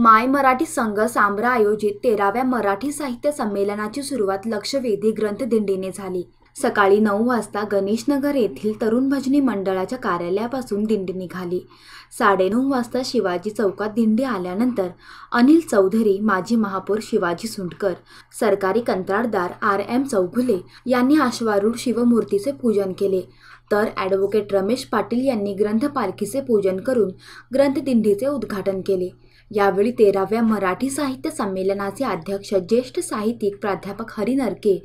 माय मराठी संघ सांबरा आयोजित तेराव्या मराठी साहित्य संमेलनाची सुरुवात लक्षवेधी ग्रंथदिंडीने झाली. सकाळी नऊ वाजता गणेशनगर येथील तरुण भजनी मंडळाच्या कार्यालयापासून दिंडी निघाली. साडेनऊ वाजता शिवाजी चौकात दिंडी आल्यानंतर अनिल चौधरी माजी महापौर शिवाजी सुंडकर सरकारी कंत्राटदार आर एम चौघुले यांनी आश्वारूढ शिवमूर्तीचे पूजन केले. तर ॲडव्होकेट रमेश पाटील यांनी ग्रंथपालखीचे पूजन करून ग्रंथदिंडीचे उद्घाटन केले. यावेळी तेराव्या मराठी साहित्य संमेलनाचे अध्यक्ष ज्येष्ठ साहित्यिक प्राध्यापक हरी नरके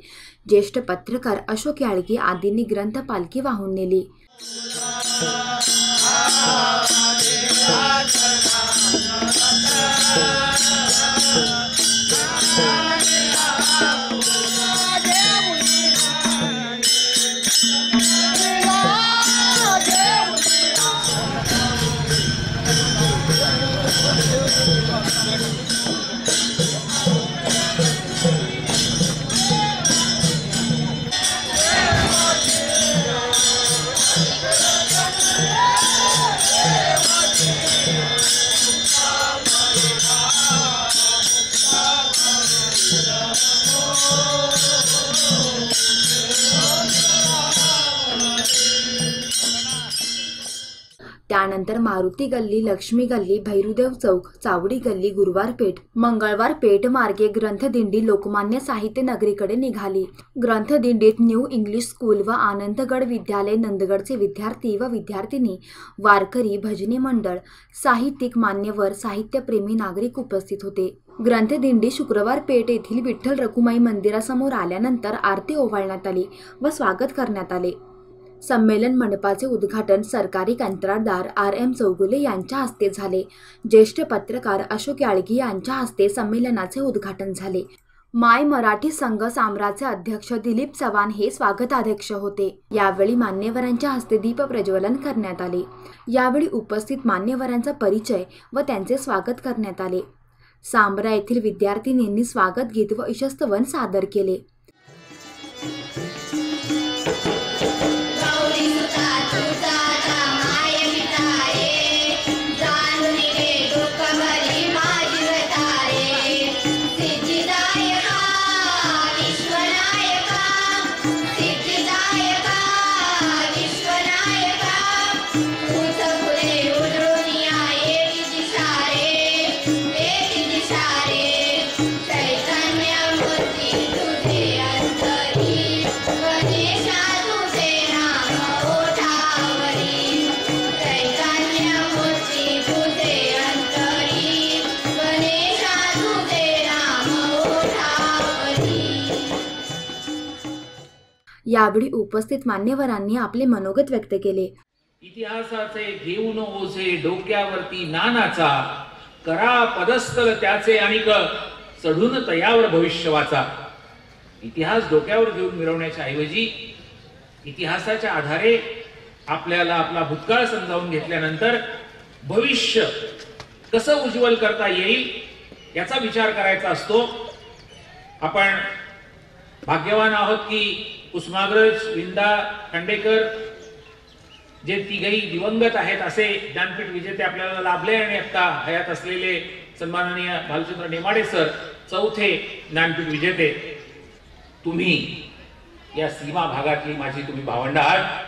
ज्येष्ठ पत्रकार अशोक याळगी आदींनी ग्रंथपालखी वाहून नेली. त्यानंतर मारुती गल्ली लक्ष्मी गल्ली भैरुदेव चौक चावडी गल्ली गुरुवार पेठ मंगळवार पेठ मार्गे ग्रंथदिंडी लोकमान्य साहित्य नगरीकडे निघाली. ग्रंथदिंडीत न्यू इंग्लिश स्कूल व आनंदगड विद्यालय नंदगडचे विद्यार्थी व विद्यार्थिनी वारकरी भजनी मंडळ साहित्यिक मान्यवर साहित्यप्रेमी नागरिक उपस्थित होते. ग्रंथदिंडी शुक्रवार पेठ येथील विठ्ठल रखुमाई मंदिरासमोर आल्यानंतर आरती ओवाळण्यात आली व स्वागत करण्यात आले. संमेलन मंडपाचे उद्घाटन सरकारी कंत्राटदार आर एम चौगुले यांच्या हस्ते झाले. ज्येष्ठ पत्रकार अशोक याळगी यांच्या हस्ते संमेलनाचे उद्घाटन झाले. माय मराठी संघ साम्राचे अध्यक्ष दिलीप चव्हाण हे स्वागताध्यक्ष होते. यावेळी मान्यवरांच्या हस्ते दीप प्रज्वलन करण्यात आले. यावेळी उपस्थित मान्यवरांचा परिचय व त्यांचे स्वागत करण्यात आले. सांबरा येथील विद्यार्थिनींनी स्वागत गीत व इशस्तवन सादर केले. यावेळी उपस्थित मान्यवरांनी आपले मनोगत व्यक्त केले. इतिहासाचे घेऊन ओझे डोक्यावरती नानाचा करा पदस्थल त्याचे आणि चढून तयावर भविष्य वाचा इतिहास डोक्यावर घेऊन मिरवण्याच्या ऐवजी इतिहासाच्या आधारे आपल्याला आपला भूतकाळ समजावून घेतल्यानंतर भविष्य कसं उज्ज्वल करता येईल याचा विचार करायचा असतो. आपण भाग्यवान आहोत की कुसुमाग्रज विंदा खांडेकर जे तिघही दिवंगत आहेत असे ज्ञानपीठ विजेते आपल्याला लाभले आणि आता हयात असलेले सन्माननीय भालचंद्र नेमाडे सर चौथे ज्ञानपीठ विजेते. तुम्ही या सीमा भागातली माझी तुम्ही भावंड आहात.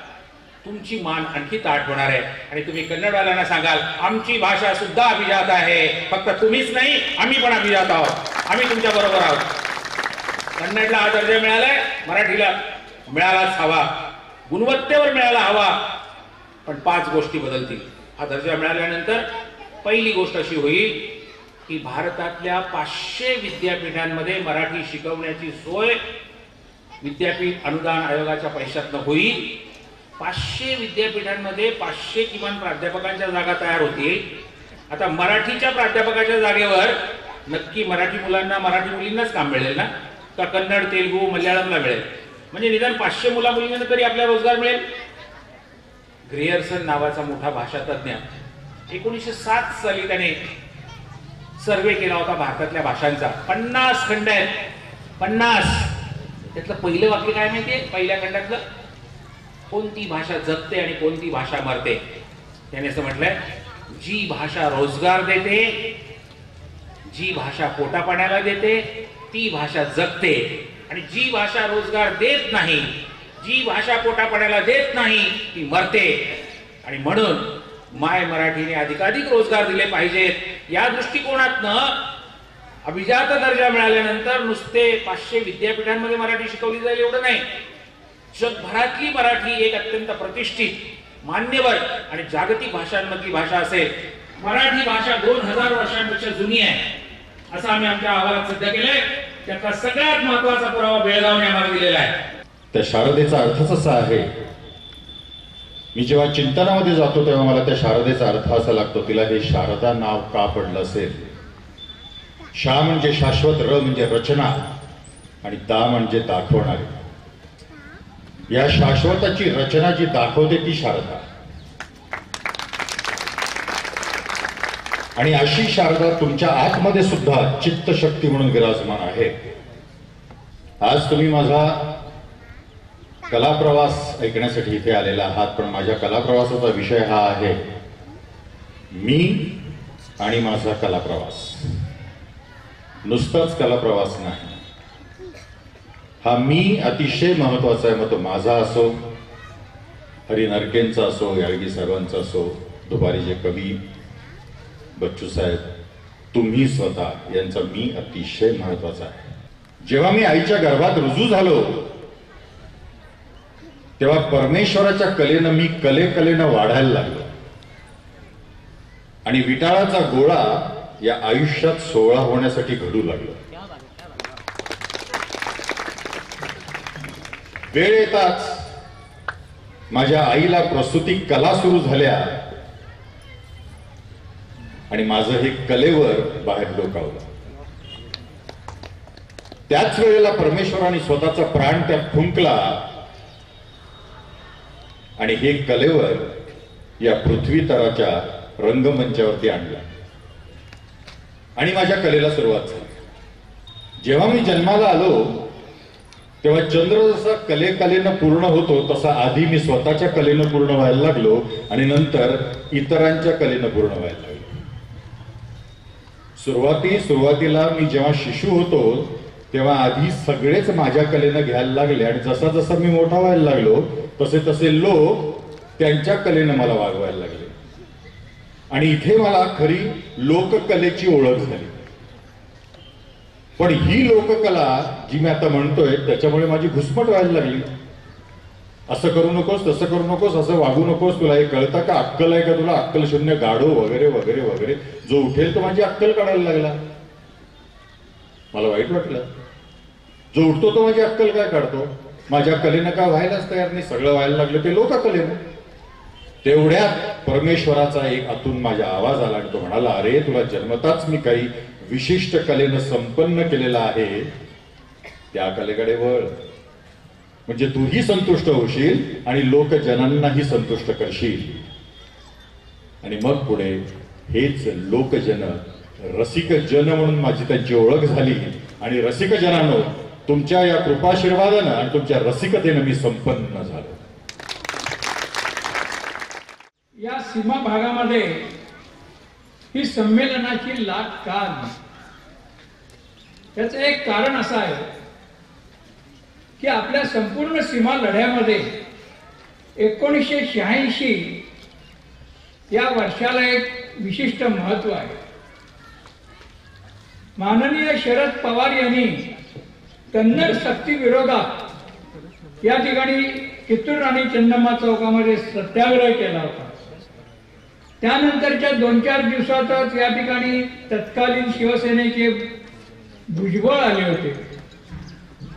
तुमची मान आणखी ताट होणार आहे. आणि तुम्ही कन्नडवाल्यांना सांगाल आमची भाषा सुद्धा अभिजात आहे. फक्त तुम्हीच नाही आम्ही पण अभिजात आहोत. आम्ही तुमच्या बरोबर आहोत. कन्नडला हा दर्जा मिळालाय मराठीला मिळालाच हवा. गुणवत्तेवर मिळायला हवा. पण पाच गोष्टी बदलतील. हा दर्जा मिळाल्यानंतर पहिली गोष्ट अशी होईल की भारतातल्या पाचशे विद्यापीठांमध्ये मराठी शिकवण्याची सोय विद्यापीठ अनुदान आयोगाच्या पैशातनं होईल. पाचशे विद्यापीठांमध्ये पाचशे किमान प्राध्यापकांच्या जागा तयार होतील. आता मराठीच्या प्राध्यापकाच्या जागेवर नक्की मराठी मुलांना मराठी मुलींनाच काम मिळेल ना? का कन्नड तेलगू मल्याळमला मिळेल? म्हणजे निदान पाचशे मुला मुलींना तरी आपल्याला रोजगार मिळेल. ग्रेयर्सन नावाचा मोठा भाषातज्ञ एकोणीसशे सात साली त्याने सर्वे केला होता भारतातल्या भाषांचा. पन्नास खंड आहेत. पन्नास. त्यातलं पहिलं वाक्य काय माहितीये? पहिल्या खंडातलं कोणती भाषा जगते आणि कोणती भाषा मरते? त्याने असं म्हटलंय जी भाषा रोजगार देते जी भाषा पोटापाण्याला देते ती भाषा जगते. आणि जी भाषा रोजगार देत नाही जी भाषा पोटापाण्याला देत नाही ती मरते. आणि म्हणून माय मराठीने अधिकाधिक रोजगार दिले पाहिजेत. या दृष्टिकोनातनं अभिजात दर्जा मिळाल्यानंतर नुसते पाचशे विद्यापीठांमध्ये मराठी शिकवली जाईल एवढं नाही. जगभरातली मराठी एक अत्यंत प्रतिष्ठित मान्यवर आणि जागतिक भाषांमधली भाषा असेल. मराठी भाषा दोन हजार वर्षांपेक्षा जुनी आहे. असं आम्ही आमच्या अहवालात सिद्ध केलंय. त्याचा सगळ्यात महत्त्वाचा पुरावा बेळगावने आम्हाला दिलेला आहे. त्या शारदेचा अर्थच असा आहे. मी जेव्हा चिंतनामध्ये जातो तेव्हा मला त्या शारदेचा अर्थ असा लागतो तिला हे शारदा नाव का पडलं असेल? शा म्हणजे शाश्वत र म्हणजे रचना आणि दा म्हणजे दाखवणारी. या शाश्वताची रचना जी दाखवते ती शारदा. आणि अशी शारदा तुमच्या आतमध्ये सुद्धा चित्तशक्ती म्हणून विराजमान आहे. आज तुम्ही माझा कला प्रवास ऐकण्यासाठी इथे आलेला आहात पण माझ्या कला प्रवासाचा विषय हा आहे मी आणि माझा कला प्रवास नुसताच कला प्रवास नाही. हा मी अतिशय महत्त्वाचा आहे मग तो माझा असो हरी नरकेंचा असो याळगी साहेबांचा असो दुपारी जे कवी बच्चू साहेब तुम्ही स्वतः यांचा मी अतिशय महत्त्वाचा आहे. जेव्हा मी आईच्या गर्भात रुजू झालो तेव्हा परमेश्वराच्या कलेनं मी कले कलेनं वाढायला लागलो. आणि विटाळाचा गोळा या आयुष्यात सोहळा होण्यासाठी घडू लागलो. वेळ येताच माझ्या आईला प्रसूती कला सुरू झाल्या. आणि माझं हे कलेवर बाहेर डोकावलं त्याच वेळेला परमेश्वराने स्वतःचा प्राण त्यात फुंकला आणि हे कलेवर या पृथ्वी तराच्या रंगमंचावरती आणलं. आणि माझ्या कलेला सुरुवात झाली. जेव्हा मी जन्माला आलो तेव्हा चंद्र जसा कले कलेनं पूर्ण होतो तसा आधी मी स्वतःच्या कलेनं पूर्ण व्हायला लागलो आणि नंतर इतरांच्या कलेनं पूर्ण व्हायला लागलो. सुरुवाती सुरुवातीला मी जेव्हा शिशु होतो तेव्हा आधी सगळेच माझ्या कलेनं घ्यायला लागले आणि जसा जसा मी मोठा व्हायला लागलो तसे तसे लोक त्यांच्या कलेनं मला वागवायला लागले. आणि इथे मला खरी लोककलेची ओळख झाली. पण ही लोककला जी मी आता म्हणतोय त्याच्यामुळे माझी घुसमट व्हायला लागली. असं करू नकोस तसं करू नकोस असं वागू नकोस तुला हे कळतं का? अक्कल आहे का तुला? अक्कल शून्य गाडो वगैरे वगैरे वगैरे. जो उठेल तो माझी अक्कल काढायला लागला. मला वाईट वाटलं. जो उठतो तो माझी अक्कल काय काढतो? माझ्या कलेनं काय व्हायलाच तयार नाही? सगळं व्हायला लागलं ते लोक कलेनं तेवढ्यात परमेश्वराचा एक आतून माझ्या आवाज आला आणि तो म्हणाला अरे तुला जन्मताच मी काही विशिष्ट कलेनं संपन्न केलेला आहे. त्या कलेकडे वळ. म्हणजे तूही संतुष्ट होशील आणि लोकजनांनाही संतुष्ट करशील. आणि मग पुढे हेच लोकजन रसिक जन म्हणून माझी त्यांची ओळख झाली. आणि रसिक जनानो तुमच्या या कृपाशीर्वादानं आणि तुमच्या रसिकतेनं मी संपन्न झालो. या सीमा भागामध्ये ही संमेलनाची लाट का आली त्याचं एक कारण असं आहे. की आपल्या संपूर्ण सीमा लढ्यामध्ये एकोणीसशे शहाऐंशी या वर्षाला एक विशिष्ट महत्त्व आहे. माननीय शरद पवार यांनी कन्नड सक्ती विरोधात या ठिकाणी कित्तूर राणी चंदमा चौकामध्ये सत्याग्रह केला होता. त्यानंतरच्या दोन चार दिवसातच या ठिकाणी तत्कालीन शिवसेनेचे भुजबळ आले होते.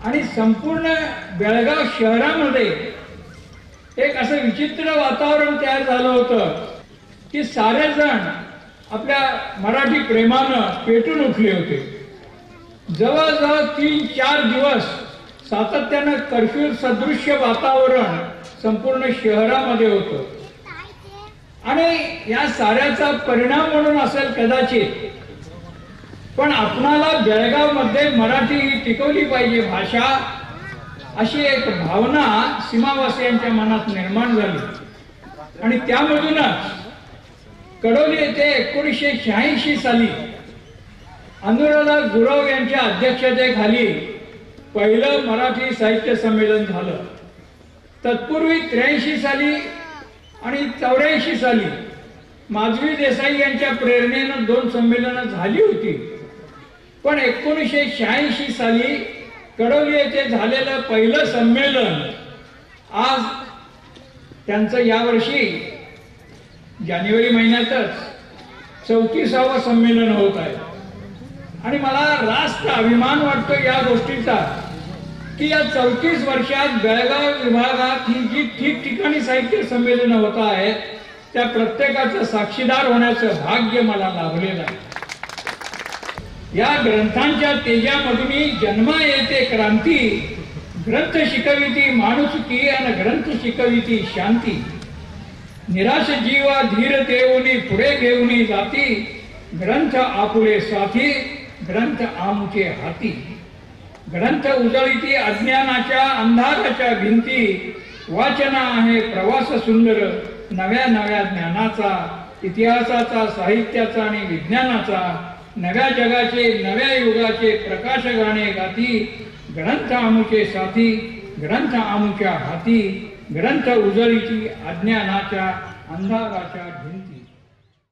आणि संपूर्ण बेळगाव शहरामध्ये एक असं विचित्र वातावरण तयार झालं होतं की सारे जण आपल्या मराठी प्रेमानं पेटून उठले होते. जवळजवळ तीन चार दिवस सातत्यानं कर्फ्यू सदृश्य वातावरण संपूर्ण शहरामध्ये होतं. आणि या साऱ्याचा परिणाम म्हणून असेल कदाचित पण आपणाला जळगावमध्ये मराठी ही टिकवली पाहिजे भाषा अशी एक भावना सीमावासियांच्या मनात निर्माण झाली. आणि त्यामधूनच कडोली येथे एकोणीसशे शहाऐंशी साली अनुराधा गुरव यांच्या अध्यक्षतेखाली पहिलं मराठी साहित्य संमेलन झालं. तत्पूर्वी त्र्याऐंशी साली आणि चौऱ्याऐंशी साली माधवी देसाई यांच्या प्रेरणेनं दोन संमेलनं झाली होती. पण एकोणीसशे शहाऐंशी साली कडोली येथे झालेलं पहिलं संमेलन आज त्यांचं यावर्षी जानेवारी महिन्यातच चौतीसावं संमेलन होत आहे. आणि मला रास्त अभिमान वाटतो या गोष्टीचा की या चौतीस वर्षात बेळगाव विभागात ही जी ठिकठिकाणी साहित्य संमेलनं होत आहेत त्या प्रत्येकाचं साक्षीदार होण्याचं भाग्य मला लाभलेलं आहे. या ग्रंथांच्या तेजामधून जन्मा येते क्रांती. ग्रंथ शिकविती माणुसकी आणि ग्रंथ शिकविती शांती. निराश जीवा धीर देऊनी पुढे घेऊनी जाती. ग्रंथ आपुले साथी ग्रंथ आमचे हाती. ग्रंथ उजळीती अज्ञानाच्या अंधाराच्या भिंती. वाचना आहे प्रवास सुंदर नव्या नव्या ज्ञानाचा इतिहासाचा साहित्याचा आणि विज्ञानाचा. नव्या जगाचे नव्या युगाचे प्रकाश गाणे गाती ग्रंथ आमुचे साथी ग्रंथ आमुच्या हाती ग्रंथ उजळीची अज्ञानाच्या अंधाराच्या भिंती.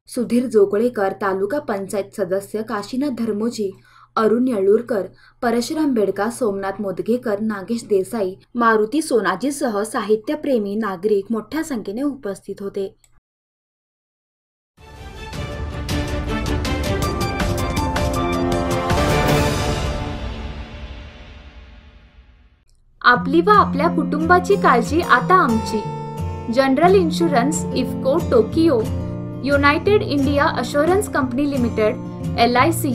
सुधीर जोगळेकर तालुका पंचायत सदस्य काशीनाथ धर्मोजी अरुण येळूरकर परशुराम बेडका सोमनाथ मोदगेकर नागेश देसाई मारुती सोनाजीसह साहित्यप्रेमी नागरिक मोठ्या संख्येने उपस्थित होते. आपली व आपल्या कुटुंबाची काळजी आता आमची. General insurance IFFCO Tokyo United India assurance company limited L I C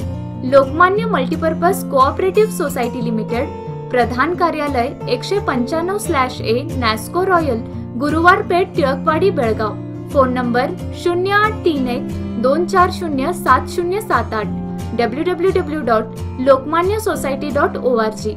Lokmanya multipurpose cooperative society limited प्रधान कार्यालय एकशे पंच्याण्णव slash A Nasco Royal Guruwar Peth Tilakwadi Belgaum. Phone number शून्य आठ तीन एक दोन चार शून्य सात शून्य सात आठ W W W dot Lokmanya society dot O R G.